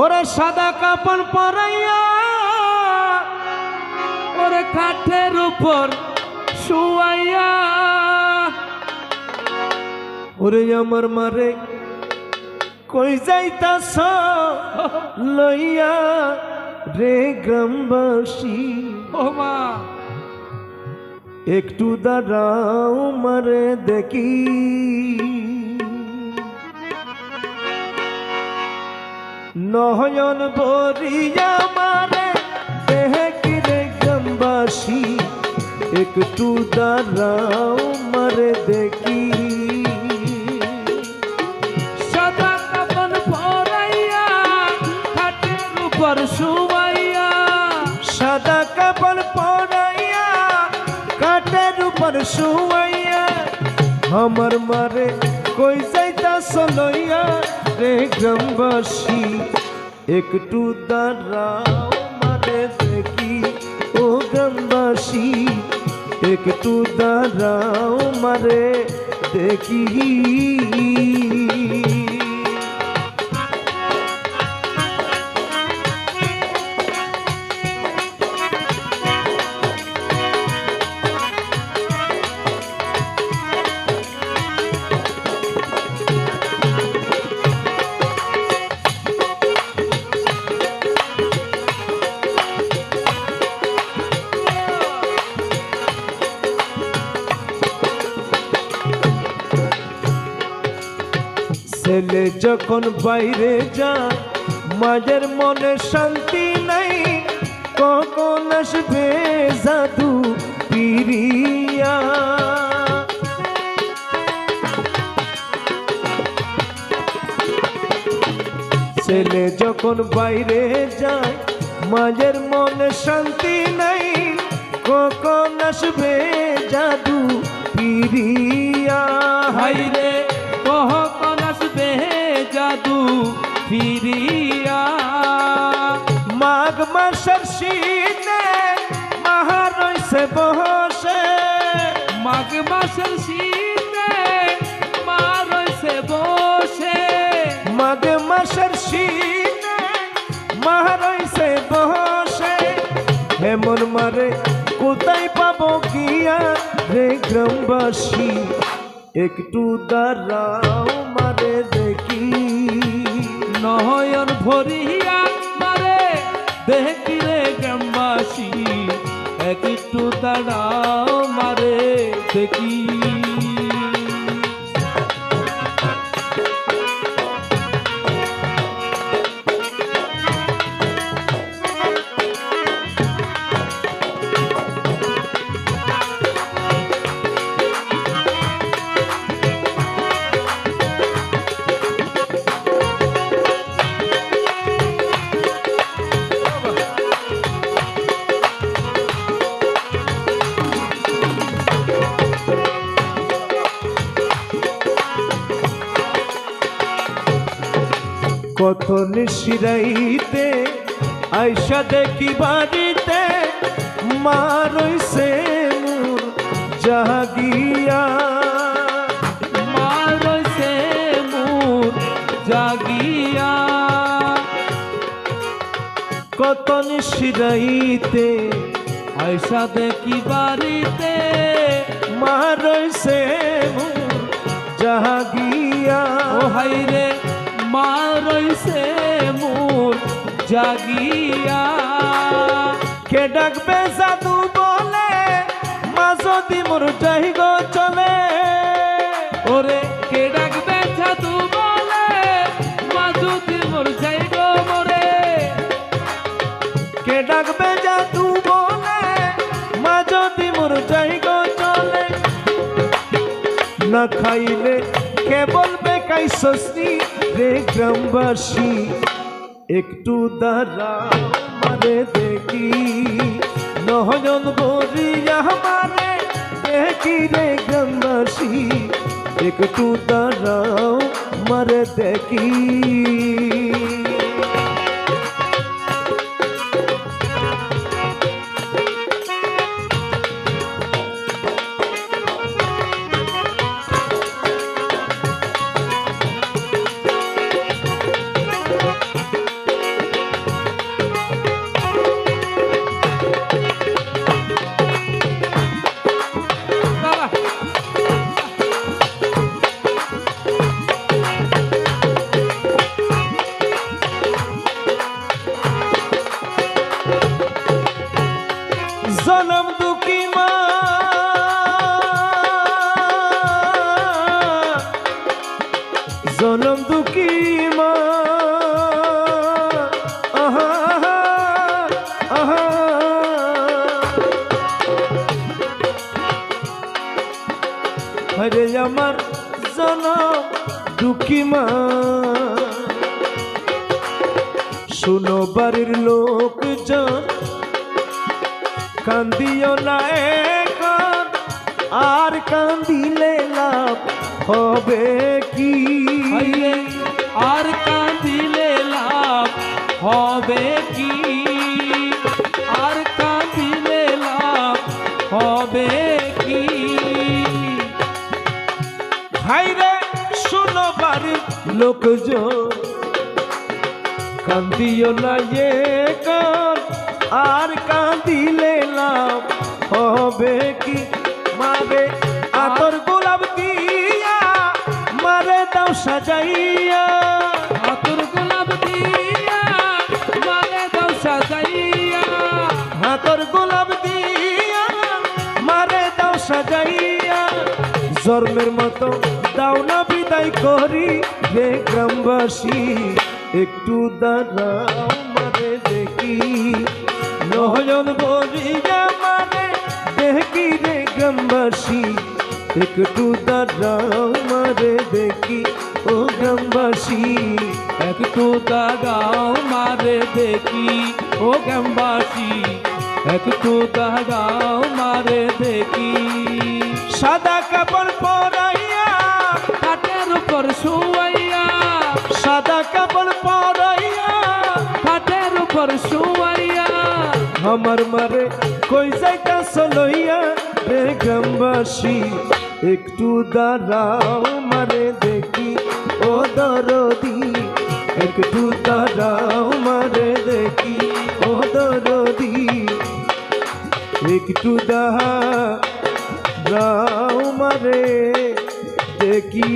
ওরে সাদা কাপড় পরাইয়া ওরে কাঠের উপর শুয়াইয়া। ওরে আমার মারে কই যাইতাছ? লইয়া রে গ্রামবাসী। ও মা। একটু দাঁড়াও মারে দেখি। নয়ন বরিয়া মারে দেখি রে গ্রামবাসী। একটু দাঁড়াও মারে দেখি। কাঠের উপর শুয়াইয়া আমার মারে কই যাইতা সলইয়া রে গ্রামবাসী একটু দাঁড়াও মারে দেখি ও গ্রামবাসী একটু দাঁড়াও মারে দেখি ছেলে যখন বাইরে যায় মাঝের মনে শান্তি নাই। কখন আসবে জাদু পিরিয়া? ছেলে যখন বাইরে যায় মাঝের মনে শান্তি নাই। কখন আসবে জাদু পিরিয়া? হাইরে জাদু ফিরিয়া। মাঘ মাসের শীতে মাহা রইছে বসে। মাঘ মাসের শীতে মা রয়েছে বসে। মাঘ মাসের শীতে মাহা রইছে বসে। হেমন মারে, কোথায় পাবো গিয়া রে গ্রামবাসী? একটু দাঁড়াও। নয়ন ভরিয়া মারে দেখি রে গ্রামবাসী একটু দাঁড়াও মারে দেখি। কত নিশিরাইতে আইসা দেখি বাড়িতে মা রইছে মোর জাগিয়া। মা রয়েছে মুর জাগিয়া। কত নিশিরাইতে আয়সা দেখি বাড়িতে মা রইছে মোর জাগিয়া। ও হাইরে মা রয়েছে মুর জাগিয়া। কে ডাকবে জাদু বলে? মা যদি মোর গো চলে। ওরে, কে ডাকবে জাদু বলে? মা যদি মোর গো মরে। কে ডাকবে জাদু বলে? মা যদি মোর গো চলে। না খাইলে কে কাই সস্তি রে গ্রামবাসী, একটু দাঁড়া মারে দেখি। নহজন বরিয়া মারে দেখি রে গ্রামবাসী, একটু দাঁড়াও মারে দেখি। হরে আমার জনম দুঃখী মা। শুনো বাড়ির লোকজন কান্দিও না এখন আর কান্দিলে লাভ হবে কি? আর কাঁদিলে লাভ হবে কি? আর কাঁদিলে লাভ হবে হাইরে শুনো বাড়ির লোকজন। কান্দিও না এখন আর কান্দিলে লাভ হবে কি? মারে আতর গোলাপ দিয়া মারে দাও সাজাইয়া। আতর গোলাপ দিয়া মালে দাও সাজাইয়া। হাতর গোলাপ দিয়া মারে দাও সাজাইয়া। জন্মের মতো দাও না বিদায় করি রে গ্রামবাসী। একটু দাঁড়াও মারে দেখি। নয়ন বলিয়া মারে দেখি রে গ্রামবাসী। একটু দাঁড়াও মারে দেখি, ও গ্রামবাসী। একটু দাগাও মারে দেখি, ও গ্যামবাসী একটু দাগাও মারে দেখি। সাদা কাপড় পরাইয়া খাটের উপর শুয়াইয়া আমার মারে কই যাইতা সলইয়া রে গ্রামবাসী, একটু দাঁড়াও মারে দেখি। ও দরদি, একটু দাঁড়াও মারে দেখি। ও দরদি, একটু দাঁড়াও মারে দেখি।